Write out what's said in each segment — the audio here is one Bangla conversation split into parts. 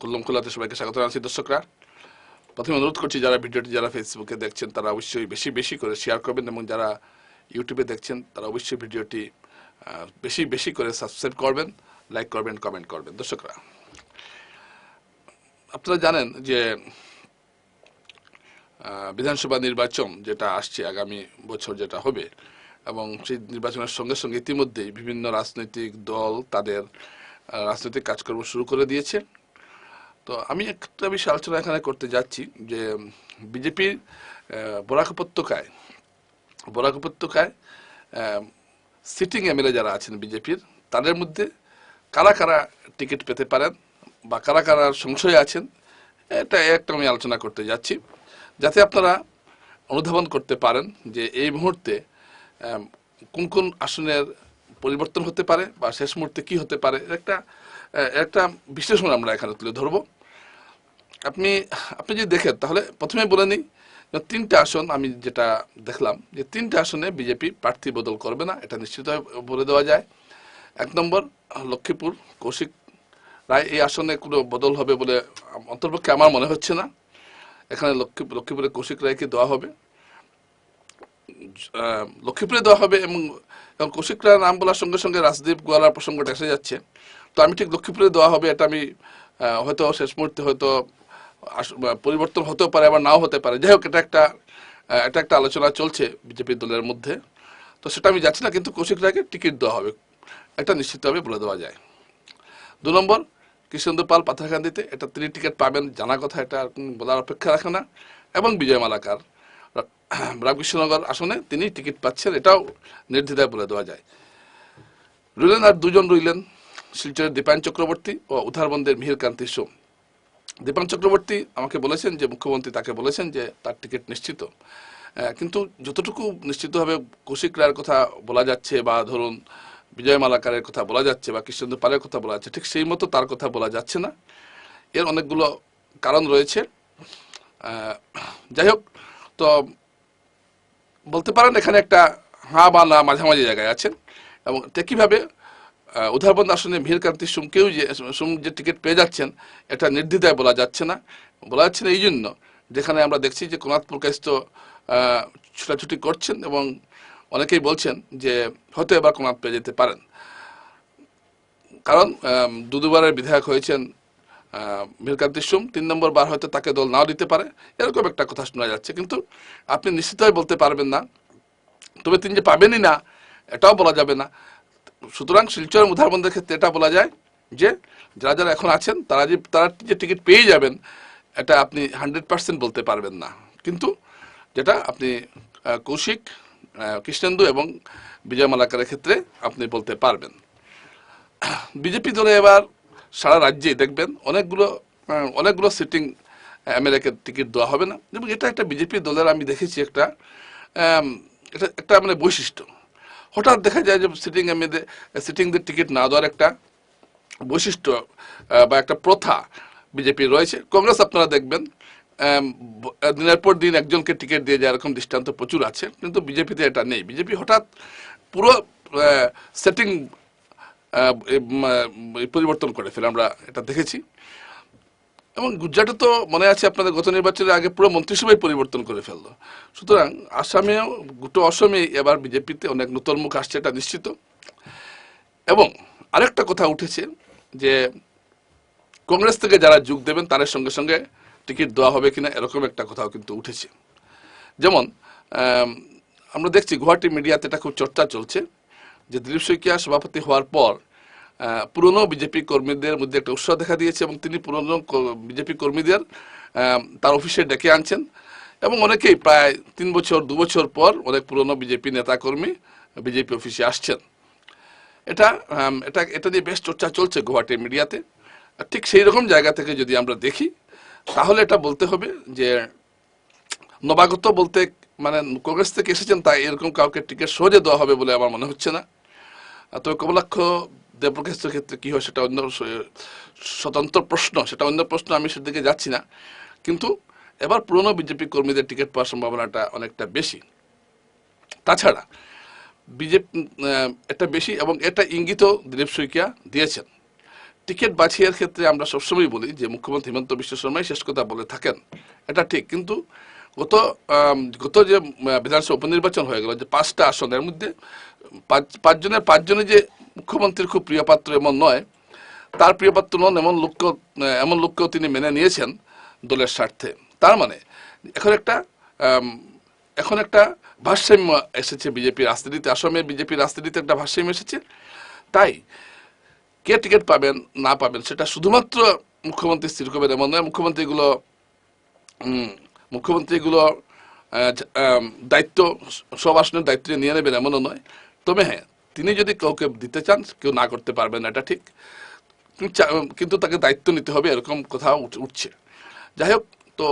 কুল্লম খোলাতে সবাইকে স্বাগত জানাচ্ছি দর্শকরা। প্রথমে অনুরোধ করছি, যারা ভিডিওটি যারা ফেসবুকে দেখছেন, তারা অবশ্যই বেশি বেশি করে শেয়ার করবেন এবং যারা ইউটিউবে দেখছেন, তারা অবশ্যই ভিডিওটি বেশি বেশি করে সাবস্ক্রাইব করবেন লাইক করবেন কমেন্ট করবেন। দর্শকরা, আপনারা জানেন যে বিধানসভা নির্বাচন যেটা আসছে আগামী বছর যেটা হবে এবং সেই নির্বাচনের সঙ্গে সঙ্গে ইতিমধ্যেই বিভিন্ন রাজনৈতিক দল তাদের রাজনৈতিক কাজকর্ম শুরু করে দিয়েছে। তো আমি একটা বিষয় আলোচনা এখানে করতে যাচ্ছি যে বিজেপির বরাক উপত্যকায় বরাক উপত্যকায় সিটিং এমএলএ যারা আছেন বিজেপির, তাদের মধ্যে কারা কারা টিকিট পেতে পারেন বা কারা কারা সংশয়ে আছেন, এটা একটা আমি আলোচনা করতে যাচ্ছি। যাতে আপনারা অনুধাবন করতে পারেন যে এই মুহূর্তে কোন কোন আসনের পরিবর্তন হতে পারে বা শেষ মুহূর্তে কি হতে পারে একটা একটা বিশ্লেষণ আমরা এখানে তুলে ধরবো। আপনি আপনি যদি দেখেন, তাহলে প্রথমে বলে নিই তিনটা আসন আমি যেটা দেখলাম, যে তিনটা আসনে বিজেপি প্রার্থী বদল করবে না, এটা নিশ্চিতভাবে বলে দেওয়া যায়। এক নম্বর লক্ষ্মীপুর, কৌশিক রায়, এই আসনে কোনো বদল হবে বলে অন্তর্পক্ষে আমার মনে হচ্ছে না। এখানে লক্ষ্মী, লক্ষ্মীপুরে কৌশিক রায়কে দেওয়া হবে। লক্ষ্মীপুরে দেওয়া হবে এবং কৌশিক রায়ের নাম বলার সঙ্গে সঙ্গে রাজদীপ গোয়ালার প্রসঙ্গটা এসে যাচ্ছে। তো আমি ঠিক লক্ষ্মীপুরে দেওয়া হবে, এটা আমি হয়তো শেষ মুহূর্তে হয়তো পরিবর্তন হতেও পারে আবার নাও হতে পারে। যাই হোক এটা একটা এটা একটা আলোচনা চলছে বিজেপি দলের মধ্যে। তো সেটা আমি যাচ্ছি না, কিন্তু কৌশিক রায়কে টিকিট দেওয়া হবে। এটা নিশ্চিতভাবে বলে দেওয়া যায়। দু নম্বর কৃষ্ণেন্দু পাল পাথারকান্দিতে এটা তিনি টিকিট পাবেন, জানা কথা এটা বলার অপেক্ষা রাখে না। এবং বিজয় মালাকার রামকৃষ্ণনগর আসনে তিনি টিকিট পাচ্ছেন, এটাও নির্দ্বিধায় বলে দেওয়া যায়। রইলেন আর দুজন রইলেন, শিলচরের দীপায়ন চক্রবর্তী ও উধারবন্দের মিহিরকান্তি সোম। দীপায়ন চক্রবর্তী আমাকে বলেছেন যে, মুখ্যমন্ত্রী তাকে বলেছেন যে, তার টিকিট নিশ্চিত। কিন্তু যতটুকু নিশ্চিতভাবে কৌশিক রায়ের কথা বলা যাচ্ছে বা ধরুন বিজয় মালাকারের কথা বলা যাচ্ছে বা কৃষ্ণেন্দু পালের কথা বলা যাচ্ছে, ঠিক সেই মতো তার কথা বলা যাচ্ছে না। এর অনেকগুলো কারণ রয়েছে। যাই হোক, তো বলতে পারেন এখানে একটা হাঁ বা না মাঝামাঝি জায়গায় আছেন এবং একইভাবে আহ, উধারবন্দ আসনে ভিড়কান্তি সুমকেও যে সুম যে টিকিট পেয়ে যাচ্ছেন এটা নির্দ্বিধায় বলা যাচ্ছে না। বলা যাচ্ছে না এই জন্য যেখানে আমরা দেখছি যে কোনাথ প্রকাশ তো আহ, ছুটাছুটি করছেন এবং অনেকেই বলছেন যে হয়তো এবার কোনাথ পেয়ে যেতে পারেন। কারণ আম, দু দুবারের বিধায়ক হয়েছেন মীরকান্তি সুম। তিন নম্বর বার হয়তো তাকে দল নাও দিতে পারে। এরকম একটা কথা শোনা যাচ্ছে। কিন্তু আপনি নিশ্চিতভাবে বলতে পারবেন না। তবে তিনি যে পাবেনই না এটাও বলা যাবে না। সুতরাং শিলচর উদাহরণদের ক্ষেত্রে এটা বলা যায় যে, যারা যারা এখন আছেন, তারা যে তারা যে টিকিট পেয়ে যাবেন, এটা আপনি হান্ড্রেড পার্সেন্ট বলতে পারবেন না। কিন্তু যেটা আপনি কৌশিক কৃষ্ণেন্দু এবং বিজয় মালাকারের ক্ষেত্রে আপনি বলতে পারবেন। বিজেপি দলে এবার সারা রাজ্যে দেখবেন অনেকগুলো অনেকগুলো সিটিং এমএলএকে টিকিট দেওয়া হবে না। এবং এটা একটা বিজেপি দলের, আমি দেখেছি একটা এটা একটা মানে বৈশিষ্ট্য। হঠাৎ দেখা যায় যে সিটিং এমএলএ সিটিংদের টিকিট না দেওয়ার একটা বৈশিষ্ট্য বা একটা প্রথা বিজেপির রয়েছে। কংগ্রেস আপনারা দেখবেন দিনের পর দিন একজনকে টিকিট দিয়ে যায়, এরকম দৃষ্টান্ত প্রচুর আছে, কিন্তু বিজেপিতে এটা নেই। বিজেপি হঠাৎ পুরো সেটিং পরিবর্তন করে ফেলে আমরা এটা দেখেছি। এবং গুজরাটে তো মনে আছে আপনাদের গত নির্বাচনের আগে পুরো মন্ত্রিসভাই পরিবর্তন করে ফেলল। সুতরাং আসামেও, গোটা অসমে এবার বিজেপিতে অনেক নতুন মুখ আসছে এটা নিশ্চিত। এবং আরেকটা কথা উঠেছে যে, কংগ্রেস থেকে যারা যোগ দেবেন তাদের সঙ্গে সঙ্গে টিকিট দেওয়া হবে কিনা এরকম একটা কথাও কিন্তু উঠেছে। যেমন আমরা দেখছি গুয়াহাটি মিডিয়াতে এটা খুব চর্চা চলছে যে দিলীপ শইকিয়া সভাপতি হওয়ার পর পুরনো বিজেপি কর্মীদের মধ্যে একটা উৎসাহ দেখা দিয়েছে এবং তিনি পুরনো বিজেপি কর্মীদের তার অফিসে ডেকে আনছেন। এবং অনেকেই প্রায় তিন বছর, দু বছর পর অনেক পুরনো বিজেপি নেতাকর্মী বিজেপি অফিসে আসছেন। এটা এটা এটা নিয়ে বেশ চর্চা চলছে গুয়াহাটি মিডিয়াতে। ঠিক সেই রকম জায়গা থেকে যদি আমরা দেখি, তাহলে এটা বলতে হবে যে নবাগত বলতে মানে কংগ্রেস থেকে এসেছেন তাই এরকম কাউকে টিকিট সহজে দেওয়া হবে বলে আমার মনে হচ্ছে না। তবে কমলাক্ষ দেবপ্রকাশের ক্ষেত্রে কী হয়, সেটা অন্য স্বতন্ত্র প্রশ্ন, সেটা অন্য প্রশ্ন আমি সেদিকে যাচ্ছি না। কিন্তু এবার পুরনো বিজেপি কর্মীদের টিকিট পাওয়ার সম্ভাবনাটা অনেকটা বেশি। তাছাড়া বিজেপি এটা বেশি এবং এটা ইঙ্গিতও দিলীপ শইকিয়া দিয়েছেন। টিকিট বাছিয়ের ক্ষেত্রে আমরা সবসময় বলি যে, মুখ্যমন্ত্রী হিমন্ত বিশ্ব শর্মাই শেষ কথা বলে থাকেন। এটা ঠিক, কিন্তু গত গত যে বিধানসভা উপনির্বাচন হয়ে গেল, যে পাঁচটা আসনের মধ্যে, পাঁচ, পাঁচজনের পাঁচজনই যে মুখ্যমন্ত্রীর খুব প্রিয় পাত্র এমন নয়। তার প্রিয় পাত্র নন এমন আহ, এমন লোককেও তিনি মেনে নিয়েছেন দলের স্বার্থে। তার মানে এখন একটা এখন একটা ভারসাম্য এসেছে বিজেপি রাজনীতিতে। আসামে বিজেপি রাজনীতিতে একটা ভারসাম্য এসেছে। তাই কে টিকিট পাবেন না পাবেন সেটা শুধুমাত্র মুখ্যমন্ত্রী স্থির করবেন এমন নয়। মুখ্যমন্ত্রীগুলো মুখ্যমন্ত্রীগুলো দায়িত্ব সব আসনের দায়িত্ব নিয়ে নেবেন এমনও নয়। তবে হ্যাঁ তিনি যদি কাউকে দিতে চান, কেউ না করতে পারবেন এটা ঠিক। কিন্তু তাকে দায়িত্ব নিতে হবে, এরকম কথা উঠছে। যাই হোক, তো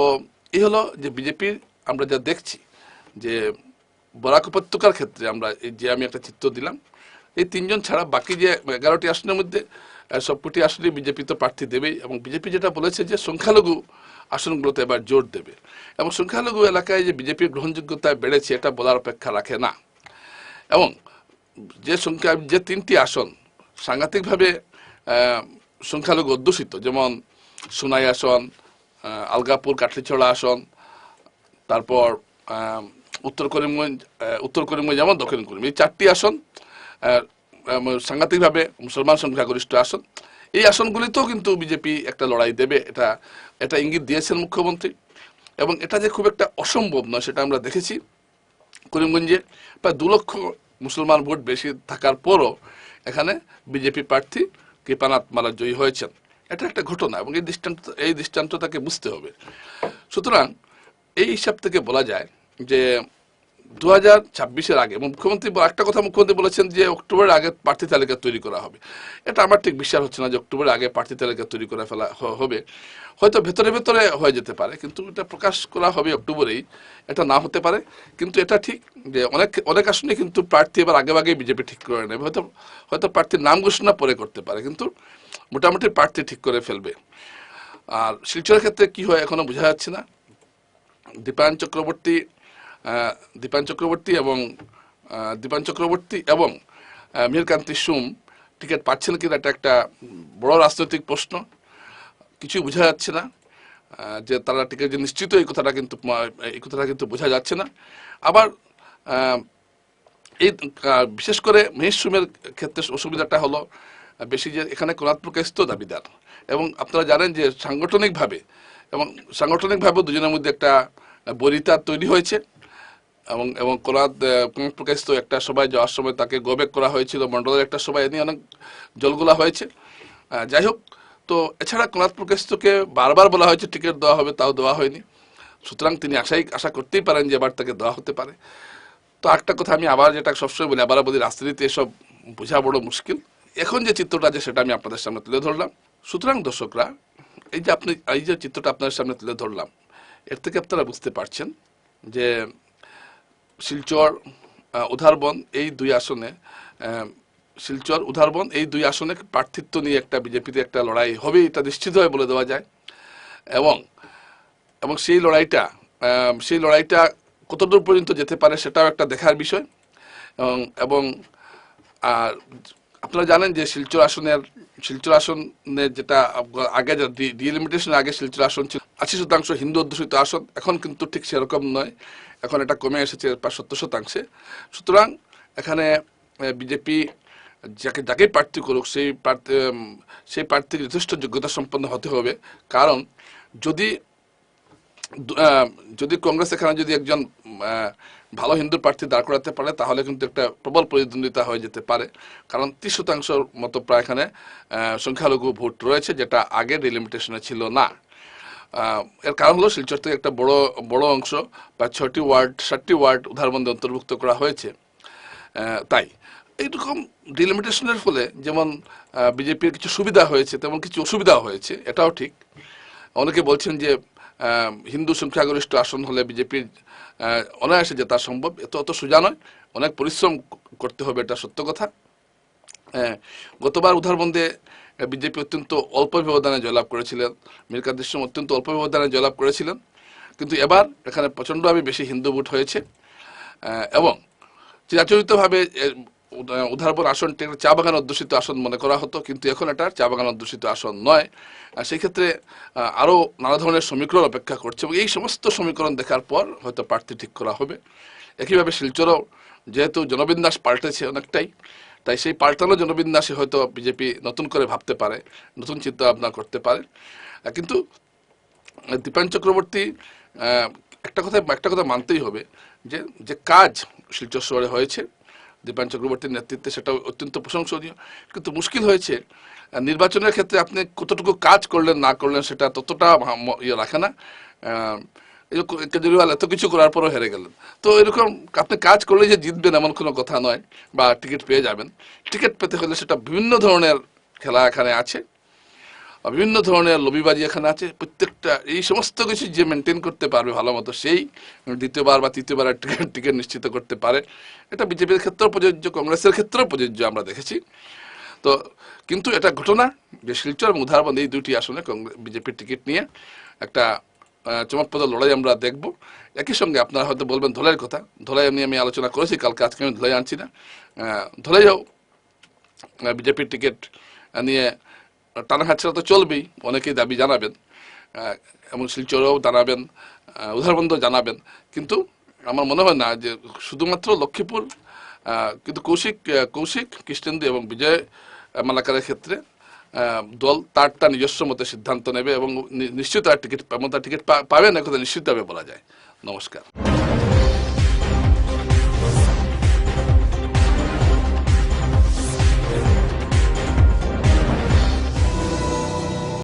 এই হলো যে বিজেপির আমরা যা দেখছি, যে বরাক উপত্যকার ক্ষেত্রে আমরা যে আমি একটা চিত্র দিলাম, এই তিনজন ছাড়া বাকি যে এগারোটি আসনের মধ্যে সবকটি আসনে বিজেপি তো প্রার্থী দেবেই, এবং বিজেপি যেটা বলেছে যে সংখ্যালঘু আসনগুলোতে এবার জোর দেবে। এবং সংখ্যালঘু এলাকায় যে বিজেপির গ্রহণযোগ্যতা বেড়েছে, এটা বলার অপেক্ষা রাখে না। এবং যে সংখ্যা, যে তিনটি আসন, সাংঘাতিকভাবে সংখ্যালঘু অধ্যুষিত, যেমন সোনাই আসন আলগাপুর কাঠলিছড়া আসন, তারপর উত্তর করিমগঞ্জ উত্তর করিমগঞ্জ যেমন দক্ষিণ করিমগঞ্জ। এই চারটি আসন সাংঘাতিকভাবে মুসলমান সংখ্যাগরিষ্ঠ আসন। এই আসনগুলিতেও কিন্তু বিজেপি একটা লড়াই দেবে, এটা এটা ইঙ্গিত দিয়েছেন মুখ্যমন্ত্রী। এবং এটা যে খুব একটা অসম্ভব নয়, সেটা আমরা দেখেছি। করিমগঞ্জে প্রায় দু লক্ষ মুসলমান ভোট বেশি থাকার পরও এখানে বিজেপি প্রার্থী কৃপানাথ মালা জয়ী হয়েছেন। এটা একটা ঘটনা এবং এই দৃষ্টান্ত এই দৃষ্টান্ত তাকে বুঝতে হবে। সুতরাং এই হিসাব থেকে বলা যায় যে দু হাজার ছাব্বিশের আগে মুখ্যমন্ত্রী একটা কথা মুখ্যমন্ত্রী বলেছেন যে অক্টোবরের আগে প্রার্থী তালিকা তৈরি করা হবে। এটা আমার ঠিক বিশ্বাস হচ্ছে না যে অক্টোবরের আগে প্রার্থী তালিকা তৈরি করে ফেলা হবে। হয়তো ভেতরে ভেতরে হয়ে যেতে পারে, কিন্তু এটা প্রকাশ করা হবে অক্টোবরেই। এটা না হতে পারে, কিন্তু এটা ঠিক যে অনেক অনেক আসনে কিন্তু প্রার্থী এবার আগে আগে বিজেপি ঠিক করে নেবে। হয়তো হয়তো প্রার্থীর নাম ঘোষণা পরে করতে পারে, কিন্তু মোটামুটি প্রার্থী ঠিক করে ফেলবে। আর শিলচরের ক্ষেত্রে কি হয় এখনও বোঝা যাচ্ছে না। দীপায়ন চক্রবর্তী আহ, দীপায়ন চক্রবর্তী এবং আহ, দীপায়ন চক্রবর্তী এবং মীরকান্তি সুম টিকিট পাচ্ছেন কিনা এটা একটা বড় রাজনৈতিক প্রশ্ন। কিছুই বোঝা যাচ্ছে না যে তারা টিকিট যে নিশ্চিত এই কথাটা কিন্তু এই কথাটা কিন্তু বোঝা যাচ্ছে না। আবার এই বিশেষ করে মহেশ সুমের ক্ষেত্রে অসুবিধাটা হলো বেশি যে এখানে প্রকাশ তো দাবিদার। এবং আপনারা জানেন যে সাংগঠনিকভাবে এবং সাংগঠনিকভাবে দুজনের মধ্যে একটা বরিতা তৈরি হয়েছে। এবং এবং কোনাদ কোনাদ প্রকাশ তো একটা সবাই যাওয়ার সময় তাকে গোবেক করা হয়েছিল মন্ডলের একটা এ নিয়ে অনেক জলগুলা হয়েছে। যাই হোক, তো এছাড়া কোনাদ প্রকাশকে বারবার বলা হয়েছে, টিকিট দেওয়া হবে, তাও দেওয়া হয়নি। সুতরাং তিনি আশাই, আশা করতেই পারেন যে এবার তাকে দেওয়া হতে পারে। তো একটা কথা আমি আবার যেটা সবসময় বলি আবার বলি, রাজনীতিতে এসব বোঝা বড় মুশকিল। এখন যে চিত্রটা আছে, সেটা আমি আপনাদের সামনে তুলে ধরলাম। সুতরাং দর্শকরা, এই যে আপনি, এই যে চিত্রটা আপনাদের সামনে তুলে ধরলাম, এর থেকে আপনারা বুঝতে পারছেন যে শিলচর উধারবন এই দুই আসনে শিলচর, উধারবন এই দুই আসনে প্রার্থিত্ব নিয়ে একটা বিজেপিতে একটা লড়াই হবে এটা নিশ্চিতভাবে বলে দেওয়া যায়। এবং এবং সেই লড়াইটা সেই লড়াইটা কতদূর পর্যন্ত যেতে পারে সেটাও একটা দেখার বিষয়। এবং, আর আপনারা জানেন যে শিলচর আসনের শিলচর আসনের যেটা আগ- ডিলিমিটেশনের আগে শিলচর আসন ছিল, আশি শতাংশ হিন্দু অধ্যুষিত আসন, এখন কিন্তু ঠিক সেরকম নয়। এখন এটা কমে এসেছে প্রায় সত্তর শতাংশে। সুতরাং এখানে বিজেপি যাকে, যাকেই প্রার্থী করুক, সেই প্রার্থী সেই প্রার্থীর যথেষ্ট যোগ্যতা সম্পন্ন হতে হবে। কারণ যদি যদি কংগ্রেস এখানে যদি একজন ভালো হিন্দু প্রার্থী দাঁড় করাতে পারে, তাহলে কিন্তু একটা প্রবল প্রতিদ্বন্দ্বিতা হয়ে যেতে পারে। কারণ ত্রিশ শতাংশ মতো প্রায় এখানে সংখ্যালঘু ভোট রয়েছে, যেটা আগে ডিলিমিটেশনে ছিল না। এর কারণ হলো শিলচর থেকে একটা বড় বড় অংশ বা ছটি ওয়ার্ড ষাটটি ওয়ার্ড উদাহরণবন্ধে অন্তর্ভুক্ত করা হয়েছে। তাই, এইরকম ডিলিমিটেশনের ফলে যেমন বিজেপির কিছু সুবিধা হয়েছে, তেমন কিছু অসুবিধাও হয়েছে, এটাও ঠিক। অনেকে বলছেন যে হিন্দু সংখ্যাগরিষ্ঠ আসন হলে বিজেপির অনায়াসে জেতা সম্ভব। এত অত সোজা নয়। অনেক পরিশ্রম করতে হবে, এটা সত্য কথা। গতবার উদাহরণবন্ধে বিজেপি অত্যন্ত অল্প ব্যবধানে জয়লাভ করেছিলেন। মীর কাদের অত্যন্ত অল্প ব্যবধানে জয়লাভ করেছিলেন। কিন্তু এবার এখানে প্রচণ্ডভাবে বেশি হিন্দু ভোট হয়েছে। এবং চিরাচরিতভাবে উধারপুর আসনটি একটা চা বাগান অধ্যুষিত আসন মনে করা হতো কিন্তু এখন এটা চা বাগান অধ্যুষিত আসন নয়। সেই ক্ষেত্রে আহ, আরও নানা ধরনের সমীকরণ অপেক্ষা করছে এবং এই সমস্ত সমীকরণ দেখার পর হয়তো প্রার্থী ঠিক করা হবে। একইভাবে শিলচরও যেহেতু জনবিন্যাস পাল্টেছে অনেকটাই তাই সেই পাল্টানো জনবিন্যাসে হয়তো বিজেপি নতুন করে ভাবতে পারে নতুন চিন্তা ভাবনা করতে পারে। কিন্তু দীপায়ন চক্রবর্তী একটা কথা একটা কথা মানতেই হবে যে যে কাজ শিলচর শহরে হয়েছে দীপায়ন চক্রবর্তীর নেতৃত্বে সেটা অত্যন্ত প্রশংসনীয়। কিন্তু মুশকিল হয়েছে নির্বাচনের ক্ষেত্রে আপনি কতটুকু কাজ করলেন, না করলেন সেটা ততটা ইয়ে রাখে না। কেজরিওয়াল এত কিছু করার পরও হেরে গেলেন। তো এরকম আপনি কাজ করলে যে জিতবেন এমন কোনো কথা নয়, বা টিকিট পেয়ে যাবেন। টিকিট পেতে হলে সেটা বিভিন্ন ধরনের খেলা এখানে আছে। আর বিভিন্ন ধরনের লবিবাজি এখানে আছে, প্রত্যেকটা, এই সমস্ত কিছু যে মেনটেন করতে পারবে ভালো মতো সেই দ্বিতীয়বার বা তৃতীয়বার টিকিট টিকিট নিশ্চিত করতে পারে। এটা বিজেপির ক্ষেত্রেও প্রযোজ্য, কংগ্রেসের ক্ষেত্রেও প্রযোজ্য আমরা দেখেছি। তো কিন্তু এটা ঘটনা, যে শিলচর এবং উধারবন্দ এই দুটি আসনে বিজেপির টিকিট নিয়ে একটা চমকপ্রদ লড়াই আমরা দেখব। একই সঙ্গে আপনারা হয়তো বলবেন ধোলাইয়ের কথা, ধোলাই নিয়ে আমি আলোচনা করেছি, কালকে আজকে আমি ধোলাই আনছি না। ধোলাইও বিজেপির টিকিট নিয়ে টানাঘাট ছাড়া তো চলবেই অনেকেই দাবি জানাবেন এবং শিলচরেও জানাবেন আহ, উদাহরণবন্ধ জানাবেন কিন্তু আমার মনে হয় না যে শুধুমাত্র লক্ষ্মীপুর কিন্তু কৌশিক কৌশিক কৃষ্ণেন্দু এবং বিজয় মালাকারের ক্ষেত্রে দল তারটা নিজস্ব মতে সিদ্ধান্ত নেবে এবং নিশ্চিত আর টিকিট এবং তার টিকিট পাবেন একথা নিশ্চিতভাবে বলা যায়। নমস্কার।